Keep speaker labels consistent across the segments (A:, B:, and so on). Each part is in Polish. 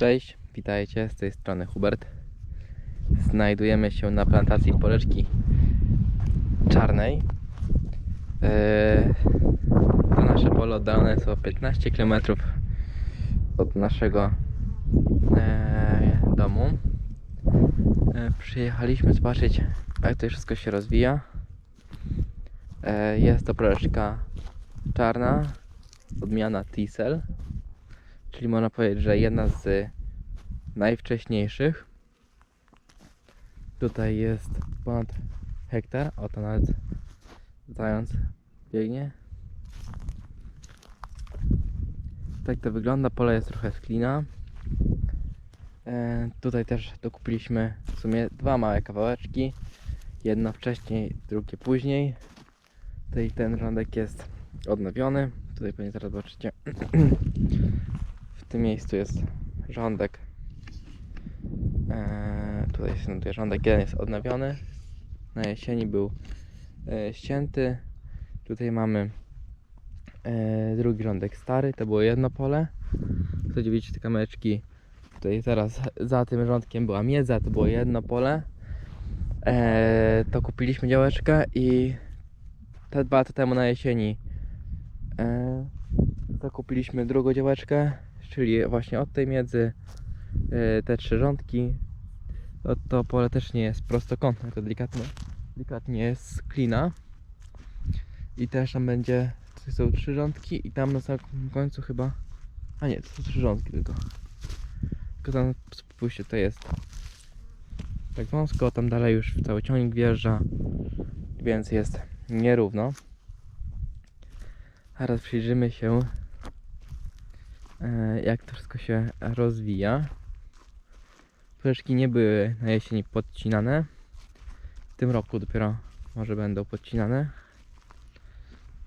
A: Cześć, witajcie, z tej strony Hubert. Znajdujemy się na plantacji poreczki czarnej. Eee, To nasze pole oddalone jest o 15 km od naszego eee, domu. Eee, Przyjechaliśmy zobaczyć jak to wszystko się rozwija. Jest to poreczka czarna, odmiana Tisel czyli można powiedzieć, że jedna z najwcześniejszych. Tutaj jest ponad hektar, o to nawet zając biegnie. Tak to wygląda, pole jest trochę z klina. E, tutaj też dokupiliśmy w sumie dwa małe kawałeczki. Jedno wcześniej, drugie później. Tutaj ten rządek jest odnowiony. Tutaj pewnie zaraz zobaczycie. W tym miejscu jest rządek. Tutaj jest tutaj rządek jeden jest odnowiony. Na jesieni był e, ścięty. Tutaj mamy e, drugi rządek stary. To było jedno pole. Tutaj widzicie te kamyczki. Tutaj zaraz za tym rządkiem była miedza. To było jedno pole. E, to kupiliśmy działeczkę i te dwa lata temu na jesieni e, zakupiliśmy drugą działeczkę czyli właśnie od tej miedzy y, te trzy rządki. To, to pole też nie jest prostokątne, to delikatnie, delikatnie jest klina. I też tam będzie, tutaj są trzy rządki i tam na samym końcu chyba, a nie, to są trzy rządki tylko. Tylko tam, spójrzcie, to jest tak wąsko, tam dalej już cały ciągnik wjeżdża, więc jest nierówno. Teraz przyjrzymy się e, jak to wszystko się rozwija. Fleszki nie były na jesieni podcinane. W tym roku dopiero może będą podcinane.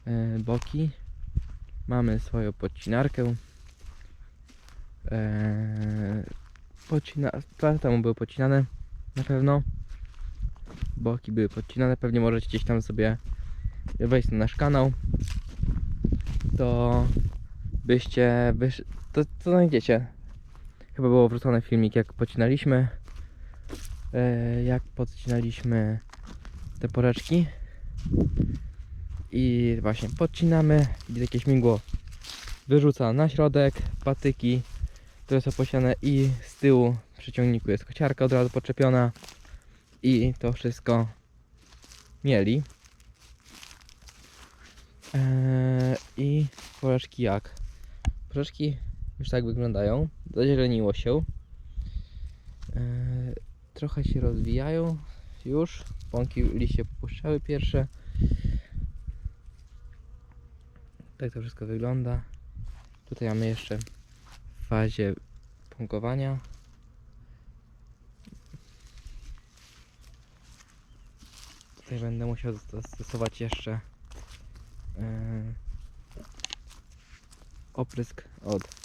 A: E, Boki. Mamy swoją podcinarkę. E, Podcina... Temu były podcinane na pewno. Boki były podcinane. Pewnie możecie gdzieś tam sobie wejść na nasz kanał. To byście wysz... to, to znajdziecie. Chyba było wrzucony filmik jak pocinaliśmy. E, jak podcinaliśmy te poreczki. I właśnie podcinamy, gdzie jakieś migło wyrzuca na środek, patyki, które są posiane i z tyłu przy ciągniku jest kociarka od razu podczepiona i to wszystko mieli. Eee, I poreczki jak? Poreczki już tak wyglądają. Zazieleniło się. Eee, trochę się rozwijają już. Pąki liście puszczały pierwsze. Tak to wszystko wygląda. Tutaj mamy jeszcze w fazie pąkowania. Tutaj będę musiał zastosować jeszcze e, oprysk od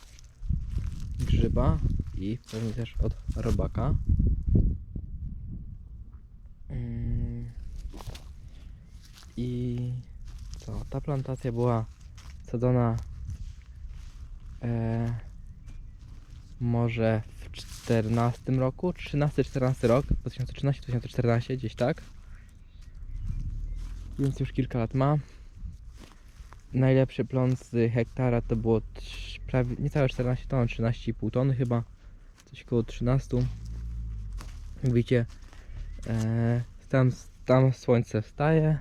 A: grzyba i pewnie też od robaka. Mm. I co? Ta plantacja była sadzona e, może w 14 roku, 13-14 rok, 2013-2014 gdzieś tak. Więc już kilka lat ma. Najlepszy plon z hektara to było prawie niecałe 14 ton, 13,5 tony chyba. Coś koło 13. Jak widzicie, e, tam, tam słońce wstaje.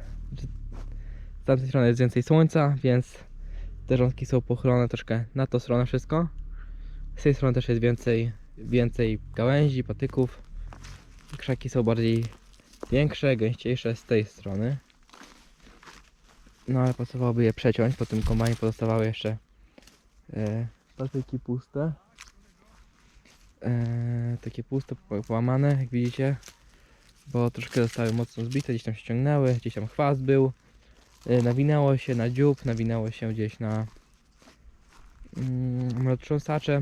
A: Z tamtej strony jest więcej słońca, więc te rządki są pochylone troszkę na tą stronę wszystko. Z tej strony też jest więcej, więcej gałęzi, patyków. Krzaki są bardziej większe, gęściejsze z tej strony. No ale pasowałoby je przeciąć, po tym kombajnie pozostawały jeszcze e, patyki puste. E, takie puste, po- połamane, jak widzicie. Bo troszkę zostały mocno zbite, gdzieś tam się ciągnęły, gdzieś tam chwast był. E, nawinęło się na dziób, nawinęło się gdzieś na mm, roztrząsacze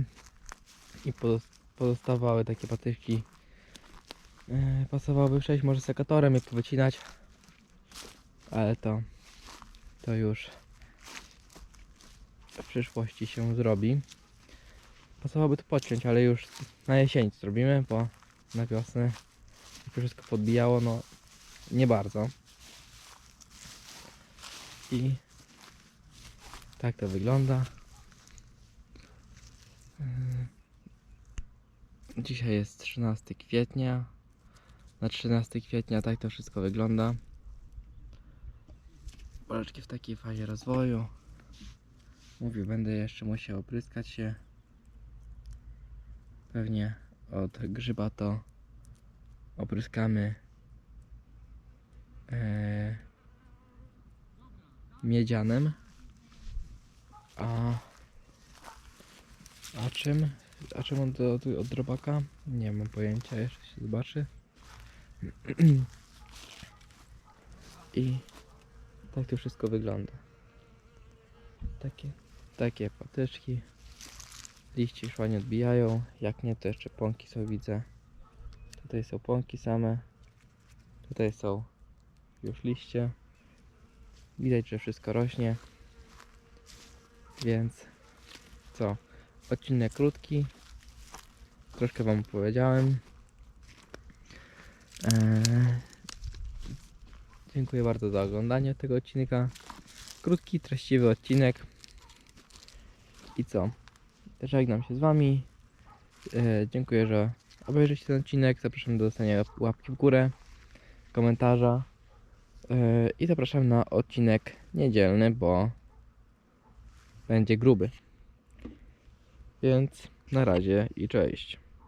A: i pozos- pozostawały takie patyki. E, pasowałoby przejść może sekatorem i powycinać. Ale to to już w przyszłości się zrobi. pasowałoby to podciąć, ale już na jesień zrobimy, bo na wiosnę to wszystko podbijało, no nie bardzo. I tak to wygląda. Yy, Dzisiaj jest 13 kwietnia. Na 13 kwietnia tak to wszystko wygląda. Poleczki w takiej fazie rozwoju. Mówił, będę jeszcze musiał opryskać się. Pewnie od grzyba to opryskamy e, miedzianem. A, a czym? A czym on do, do, od robaka? Nie mam pojęcia, jeszcze się zobaczy. I tak to wszystko wygląda. Takie, takie patyczki. Liście już odbijają. Jak nie, to jeszcze pąki są widzę. Tutaj są pąki same. Tutaj są już liście. Widać, że wszystko rośnie. Więc co? Odcinek krótki. Troszkę Wam opowiedziałem. Eee, dziękuję bardzo za oglądanie tego odcinka. Krótki, treściwy odcinek. I co? Żegnam się z Wami. E, dziękuję, że obejrzycie ten odcinek. Zapraszam do dostania łapki w górę, komentarza. E, I zapraszam na odcinek niedzielny, bo będzie gruby. Więc na razie i cześć.